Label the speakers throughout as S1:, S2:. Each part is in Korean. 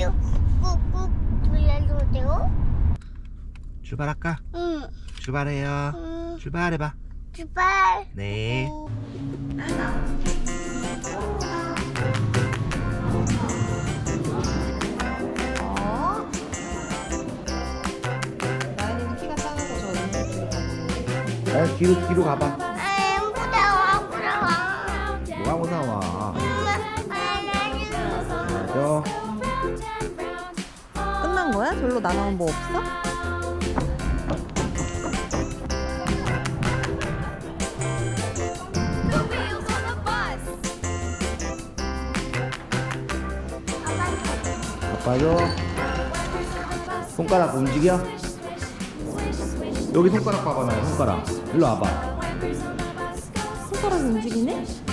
S1: 좋아요 꾹꾹 눌러주세요.
S2: 출발할까?
S1: 응,
S2: 출발해요.
S1: 응,
S2: 출발해봐.
S1: 출발.
S2: 네.
S3: 어? 나연이는 키가 작아서 저 오른쪽 뒤로 가볼게.
S2: 나 뒤로 뒤로 가봐.
S3: 거야? 별로 나가면 뭐 없어?
S2: 아빠도 손가락 움직여. 여기 손가락 봐봐 나 손가락. 일로 와봐.
S3: 손가락이 움직이네?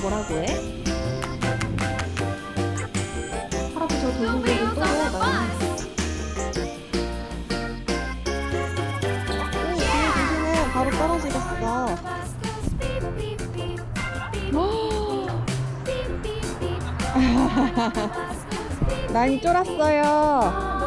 S3: 뭐라고 해? 할아버지 저 돌고기를 또 해, 나윤아 오 조심해 바로 떨어지겠어 나인이 쫄았어요.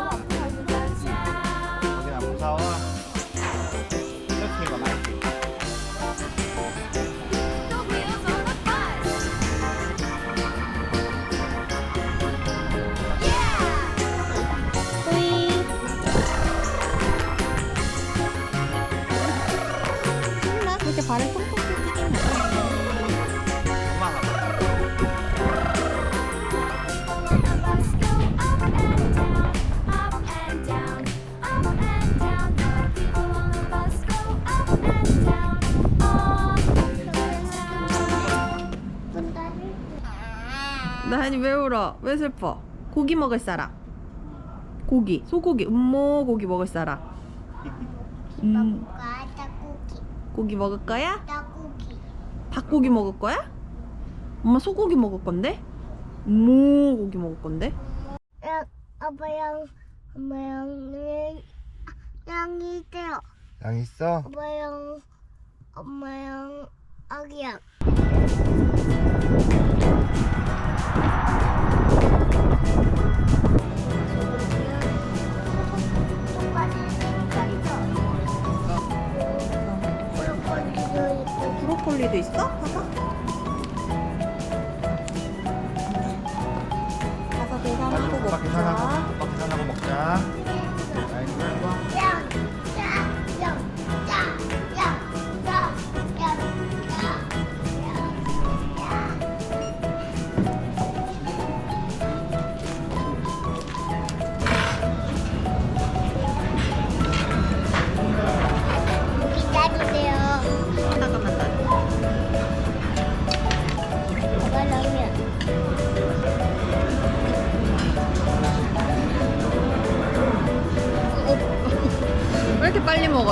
S3: 나인이 왜 울어? 왜 슬퍼? 고기 먹을 사람. 고기, 소고기, 음모 고기 먹을 사람. 음,
S1: 닭고기,
S3: 고기 먹을 거야?
S1: 닭고기.
S3: 닭고기 먹을 거야? 엄마 소고기 먹을 건데? 음모 고기 먹을 건데?
S1: 야, 아빠랑 엄마랑 양이 있대요.
S2: 양 있어?
S1: 아빠랑 엄마랑 아기랑.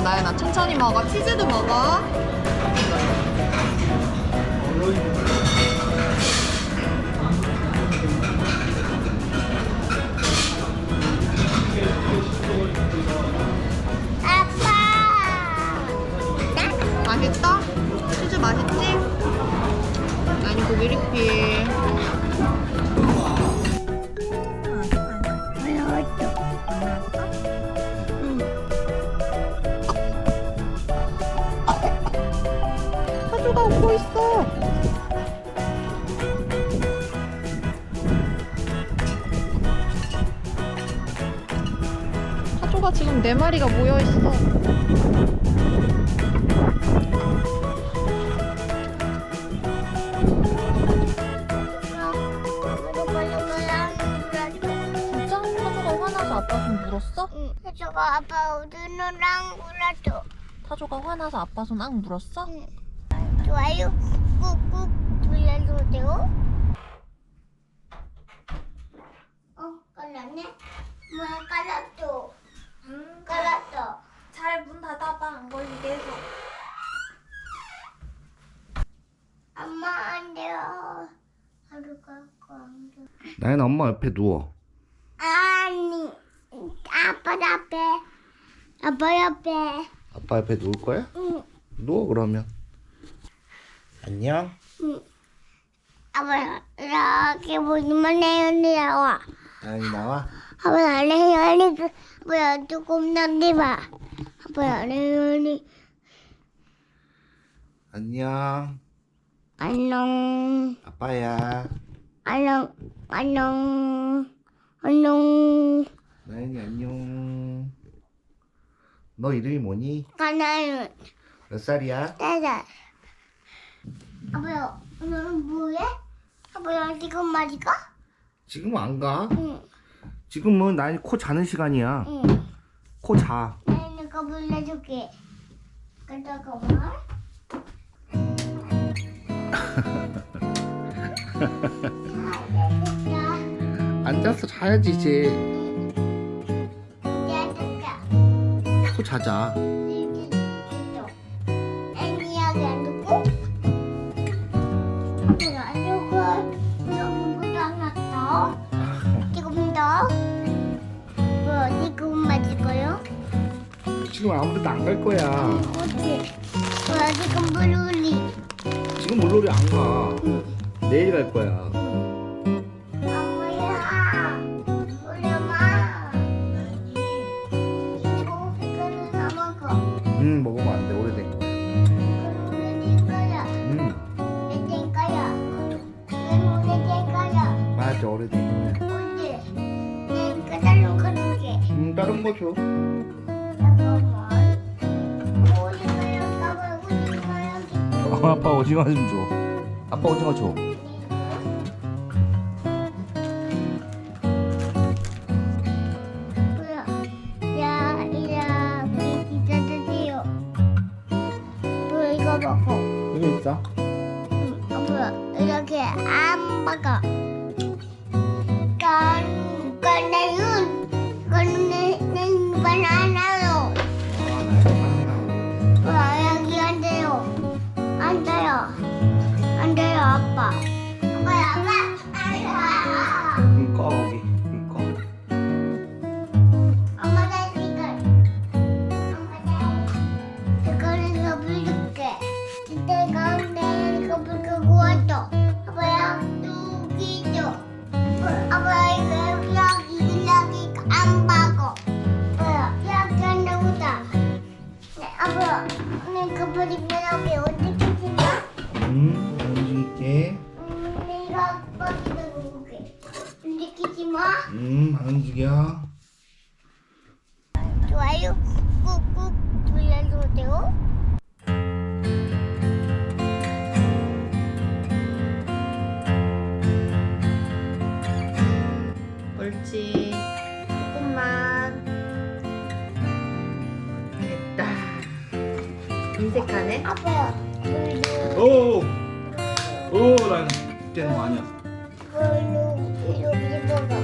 S3: 나연아 천천히 먹어 치즈도 먹어 사조가 웃고 있어 사조가 지금 네 마리가 모여 있어 진짜? 사조가 화나서 아빠 손 물었어?
S1: 응. 저가 아빠 우드누랑 울어줘.
S3: 사조가 화나서 아빠 손악 물었어?
S1: 응. 좋아요 꾹꾹 눌러주세요. 어, 깔랐네? 뭐야, 깔랐어. 응, 깔랐어.
S3: 잘 문 닫아봐 안 걸리게 해서
S1: 엄마, 안 돼요. 하루가 안 돼.
S2: 나연아 엄마 옆에 누워.
S1: 아니 아빠 옆에 아빠 옆에
S2: 아빠 옆에 누울 거야?
S1: 응,
S2: 누워 그러면. 안녕.
S1: 응. 아빠 이렇게 보지만 내연이 나와
S2: 나연이 나와.
S1: 아빠 내연이 그 뭐야 조금 남기봐 아빠 내연이
S2: 안녕.
S1: 안녕
S2: 아빠야.
S1: 안녕 안녕 안녕
S2: 나연이 안녕. 너 이름이 뭐니?
S1: 가나요
S2: 몇 살이야?
S1: 따다 아빠 오늘은 뭐해? 아빠 지금 말이 가?
S2: 지금 안 가.
S1: 응,
S2: 지금은 나연이 코 자는 시간이야.
S1: 응.
S2: 코 자.
S1: 나는 거 불러줄게. 그러다가 말.
S2: 앉아서 자야지 이제. 코 자자.
S1: 지금
S2: 아무데도 안 갈 거야.
S1: 어디? 뭐, 지금 물놀이
S2: 지금 물놀이 안 가. 내일 갈 거야.
S1: 엄마야 우리 엄마 이거 그거는 다 먹어
S2: 응 먹으면 안 돼. 오래된 거야.
S1: 그건 오래된 거야
S2: 응
S1: 오래된 거야 그건 오래된 거야
S2: 맞아 오래된 거야.
S1: 언제 내 까다로운 거줄게
S2: 응 다른 거 줘.
S1: 어,
S2: 아빠 오징어 좀 줘. 아빠 오징어 줘.
S1: 야뭐 이거 먹어
S2: 이거 있어.
S1: 응, 어, 뭐야 이렇게 안 먹어 어떻게
S2: 응, 움직일게.
S1: 내가 움직이지 마
S2: 응, 안 움직여.
S1: 좋아요 꾹꾹 눌러주세요.
S3: 옳지. 인색하네.
S1: 아빠,
S2: 오, 오, 난 그때는 아니야.
S1: 물로, 여기 먹어.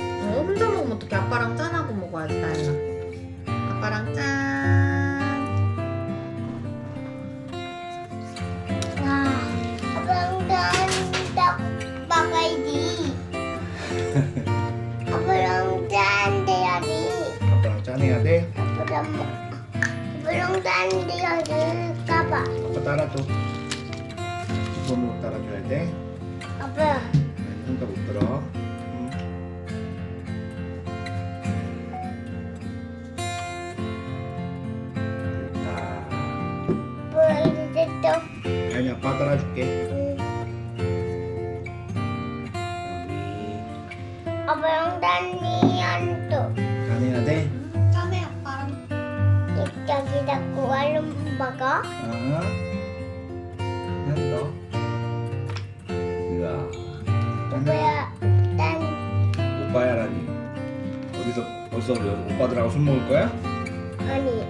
S3: 어, 혼자 먹으면 어떻게 아빠랑 짠하고 먹어야지 나연
S2: 짠해야 돼.
S1: 까봐.
S2: 아빠 따라줘. 두 손으로 따라줘야 돼.
S1: 아빠,
S2: 손도 못 들어. 응. 됐다.
S1: 뭐 이제 또.
S2: 아니 아빠 따라줄게.
S1: 음.
S2: 여기
S1: 아빠랑 짠이
S3: 아,
S2: 한 더. 으아.
S1: 난
S2: 오빠야라니. 어디서 벌써 여- 오빠들하고 술 먹을 거야?
S1: 아니.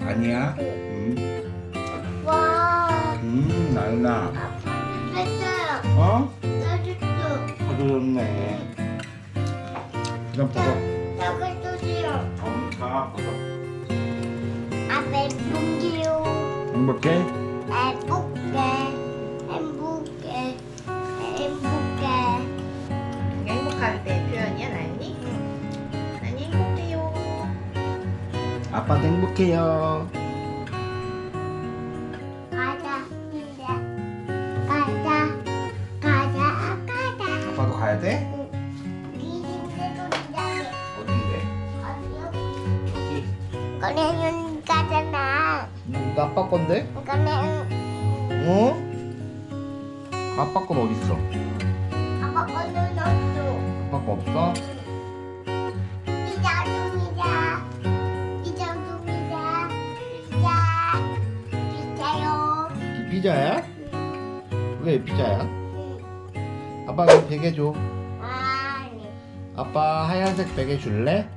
S2: 아니야. 음,
S1: 와.
S2: 음, 나윤아.
S1: 됐어요.
S2: 어?
S1: 나줬어.
S2: 가져줬네. 그냥 벗어. 어, 자, 벗어.
S1: 아빠 뭉기요.
S2: 행복해?
S1: 행복해 행복해 행복해
S3: 이게 행복할 때 표현이야 나연이? 나연이 행복해요
S2: 아빠도 행복해요.
S1: 가자 이제 가자 가자 가자
S2: 아빠도 가야 돼?
S1: 미진대도 이제
S2: 어딘데?
S1: 어디요? 가잖아
S2: 이거 아빠 건데?
S1: 거래는
S2: 어? 아빠 건 어디 있어?
S1: 아빠 거는 없어
S2: 아빠 거 없어?
S1: 피자 줍니다 피자 줍니다 피자 피자요
S2: 이 피자야? 왜 피자야?
S1: 응.
S2: 아빠 그 베개 줘.
S1: 아니
S2: 아빠 하얀색 베개 줄래?